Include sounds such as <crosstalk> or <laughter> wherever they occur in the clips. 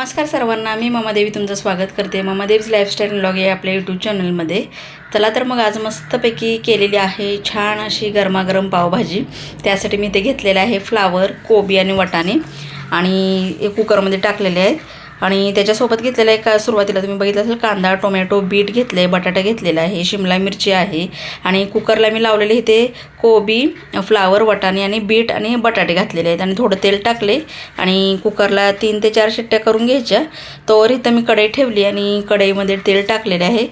नमस्कार सर्वांना मी ममादेवी तुमचं स्वागत करते. ममादेवीज लाईफस्टाईल ब्लॉग या आपल्या यूट्यूब चॅनलमध्ये चला तर मग आज मस्तपैकी केलेली आहे छान अशी गरमागरम पावभाजी. त्यासाठी मी ते घेतलेलं आहे फ्लावर कोबी आणि वटाणे. आणि हे कुकरमध्ये टाकलेले आहेत. आणि त्याच्यासोबत घेतलेलं आहे का सुरुवातीला तुम्ही बघितलं असेल कांदा टोमॅटो बीट घेतले बटाटा घेतलेला आहे शिमला मिरची आहे आणि कुकरला मी लावलेले इथे कोबी फ्लावर वटाणे आणि बीट आणि बटाटे घातलेले आहेत. आणि थोडं तेल टाकले आणि कुकरला तीन ते चार शिट्ट्या करून घ्यायच्या. तोवर इथं मी कढई ठेवली आणि कढईमध्ये तेल टाकलेले आहे.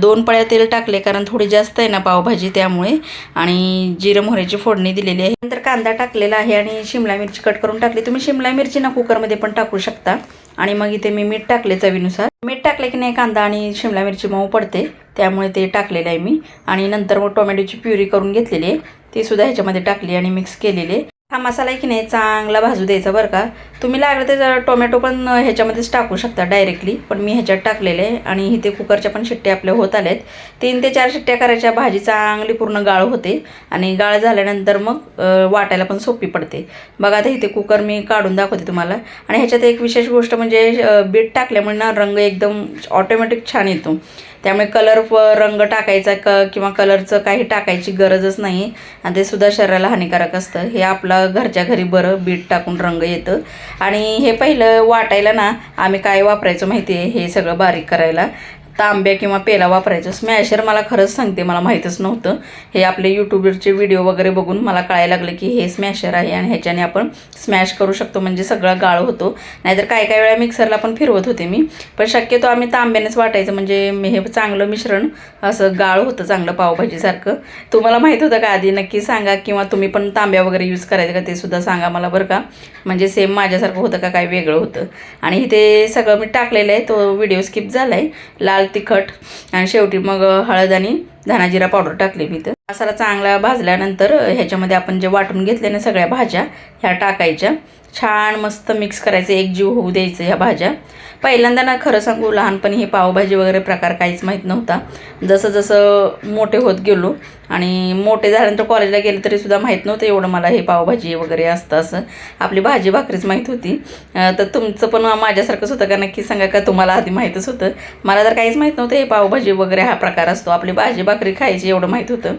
दोन पळ्या तेल टाकले कारण थोडी जास्त आहे ना पावभाजी त्यामुळे. आणि जिरं मोहऱ्याची फोडणी दिलेली आहे. नंतर कांदा टाकलेला आहे आणि शिमला मिरची कट करून टाकली. तुम्ही शिमला मिरची ना कुकरमध्ये पण टाकू शकता. आणि मग इथे मी मीठ टाकले चवीनुसार. मीठ टाकले की नाही कांदा आणि शिमला मिरची मऊ पडते त्यामुळे ते टाकलेलं आहे मी. आणि नंतर मग टोमॅटोची प्युरी करून घेतलेली आहे. ती सुद्धा ह्याच्यामध्ये टाकली आणि मिक्स केलेली हा मसाला आहे की नाही चांगला भाजू द्यायचा बरं का? तुम्ही लागलं तर टोमॅटो पण ह्याच्यामध्येच टाकू शकता डायरेक्टली पण मी ह्याच्यात टाकलेले आहे आणि इथे कुकरच्या पण शिट्ट्या आपल्या होत आल्यात. तीन ते चार शिट्ट्या करायच्या भाजी चांगली पूर्ण गाळ होते आणि गाळ झाल्यानंतर मग वाटायला पण सोपी पडते. बघा आता इथे कुकर मी काढून दाखवते तुम्हाला. आणि ह्याच्यात एक विशेष गोष्ट म्हणजे बीट टाकल्यामुळे ना रंग एकदम ऑटोमॅटिक छान येतो. त्यामुळे कलर रंग टाकायचा क किंवा कलरचं काही टाकायची गरजच नाही. आणि ते सुद्धा शरीराला हानिकारक असतं. हे आपलं घरच्या घरी बरं बीट टाकून रंग येतं. आणि हे पहिलं वाटायला ना आम्ही काय वापरायचं माहिती आहे हे सगळं बारीक करायला. तांब्या किंवा पेला वापरायचं. स्मॅशर मला खरंच सांगते मला माहीतच नव्हतं. हे आपले यूट्यूबवरचे व्हिडिओ वगैरे बघून मला कळायला लागलं की हे स्मॅशर आहे आणि ह्याच्याने आपण स्मॅश करू शकतो म्हणजे सगळा गाळ होतो. नाहीतर काय काय वेळा मिक्सरला पण फिरवत होते मी. पण शक्यतो आम्ही तांब्यानेच वाटायचं म्हणजे मी हे चांगलं मिश्रण असं गाळ होतं चांगलं पावभाजीसारखं. तुम्हाला माहीत होतं का आधी? नक्की सांगा किंवा तुम्ही पण तांब्या वगैरे यूज करायचं का ते सुद्धा सांगा मला बरं का. म्हणजे सेम माझ्यासारखं होतं का काय वेगळं होतं. आणि इथे सगळं मी टाकलेलं आहे तो व्हिडिओ स्किप झाला आहे लाल तिखट आणि शेवटी मग हळद आणि धनाजिरा पावडर टाकली मी तर मसाला चांगला भाजल्यानंतर ह्याच्यामध्ये आपण जे वाटून घेतले ना सगळ्या भाज्या ह्या टाकायच्या. छान मस्त मिक्स करायचं एकजीव होऊ द्यायचं ह्या भाज्या. पहिल्यांदा ना खरं सांगू लहानपणी हे पावभाजी वगैरे प्रकार काहीच माहीत नव्हता. जसं जसं मोठे होत गेलो आणि मोठे झाल्यानंतर कॉलेजला गेले तरीसुद्धा माहीत नव्हतं एवढं मला हे पावभाजी वगैरे असतं असं. आपली भाजी भाकरीच माहीत होती. तर तुमचं पण माझ्यासारखंच होतं का नक्की सांगा का तुम्हाला आधी माहीतच होतं. मला तर काहीच माहीत नव्हतं हे पावभाजी वगैरे हा प्रकार असतो. आपली भाजी भाकरी खायची एवढं माहीत होतं.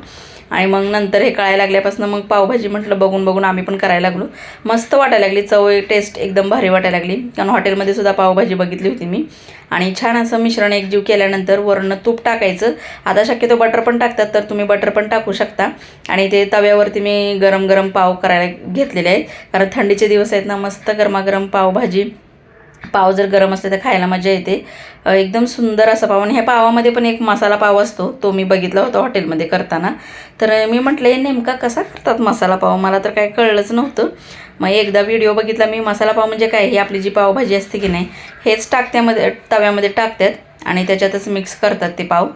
आणि मग नंतर हे कळायला लागल्यापासून मग पावभाजी म्हटलं बघून बघून आम्ही पण करायला लागलो. मस्त वाटायला लागली चव टेस्ट एकदम भारी वाटायला लागली. कारण हॉटेलमध्ये सुद्धा पावभाजी बघितली होती मी. आणि छान असं मिश्रण एकजीव केल्यानंतर वरनं तूप टाकायचं. आता शक्यतो बटर पण टाकतात तर तुम्ही बटर पण टाकू शकता. आणि ते तव्यावरती मी गरम गरम पाव करायला घेतलेले आहेत. कारण थंडीचे दिवस आहेत ना मस्त गरमागरम पावभाजी. पाव जर गरम असले तर खायला मजा येते. एकदम सुंदर असा पाव. आणि ह्या पावामध्ये पण एक मसाला पाव असतो. तो मी बघितला होता हॉटेलमध्ये करताना. तर मी म्हटलं नेमका कसा करतात मसाला पाव? मला तर काय कळलंच नव्हतं. मग एकदा व्हिडिओ बघितला मी मसाला पाव म्हणजे काय? ही आपली जी पावभाजी असते की नाही हेच टाकत्यामध्ये तव्यामध्ये टाकतात आणि त्याच्यातच मिक्स करतात ते पाव.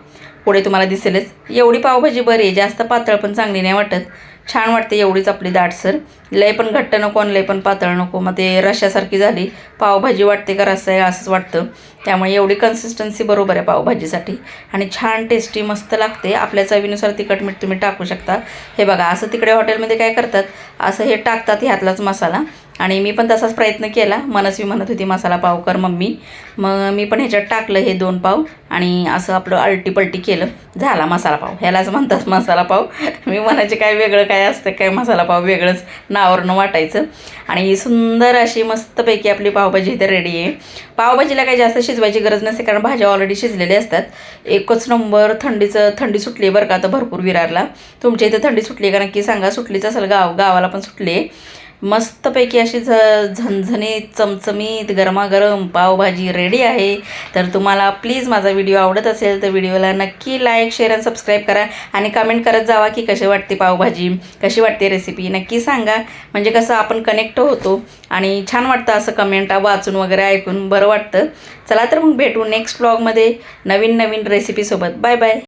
पुढे तुम्हाला दिसेलच. एवढी पावभाजी बरी आहे. जास्त पातळ पण चांगली नाही वाटत. छान वाटते एवढीच आपली दाटसर. लय पण घट्ट नको आणि लय पण पातळ नको. मग ते रशासारखी झाली. पावभाजी वाटते का रस्सा आहे असंच वाटतं. त्यामुळे एवढी कन्सिस्टन्सी बरोबर आहे पावभाजीसाठी. आणि छान टेस्टी मस्त लागते. आपल्या चवीनुसार तिखट मीठ तुम्ही टाकू शकता. हे बघा असं तिकडे हॉटेलमध्ये काय करतात? असं हे टाकतात ह्यातलाच मसाला. आणि मी पण तसाच प्रयत्न केला. मनस्वी म्हणत होती मसाला पाव कर मम्मी. मग मी पण ह्याच्यात टाकलं हे दोन पाव. आणि असं आपलं अल्टीपल्टी केलं. झाला मसाला पाव. ह्यालाच म्हणतात मसाला पाव. <laughs> मी म्हणायचे काय वेगळं काय असतं? काय मसाला पाव वेगळंच. आवरणं वाटायचं. आणि सुंदर अशी मस्तपैकी आपली पावभाजी इथे रेडी आहे. पावभाजीला काही जास्त शिजवायची गरज नसते कारण भाज्या ऑलरेडी शिजलेल्या असतात. एकच नंबर थंडीचं थंडी सुटली आहे बरं का आता भरपूर विरारला. तुमच्या इथे थंडी सुटली आहे का नक्की सांगा. सुटलीच असेल गाव गावाला पण सुटली आहे. मस्तपैकी अशी झ झणझणीत चमचमीत गरमागरम पावभाजी रेडी आहे. तर तुम्हाला प्लीज माझा व्हिडिओ आवडत असेल तर व्हिडिओला नक्की लाईक शेअर आणि सबस्क्राईब करा. आणि कमेंट करत जावा की कशी वाटते पावभाजी कशी वाटते रेसिपी नक्की सांगा. म्हणजे कसं आपण कनेक्ट होतो आणि छान वाटतं असं कमेंट वाचून वगैरे ऐकून बरं वाटतं. चला तर मग भेटू नेक्स्ट ब्लॉगमध्ये नवीन नवीन रेसिपीसोबत बाय बाय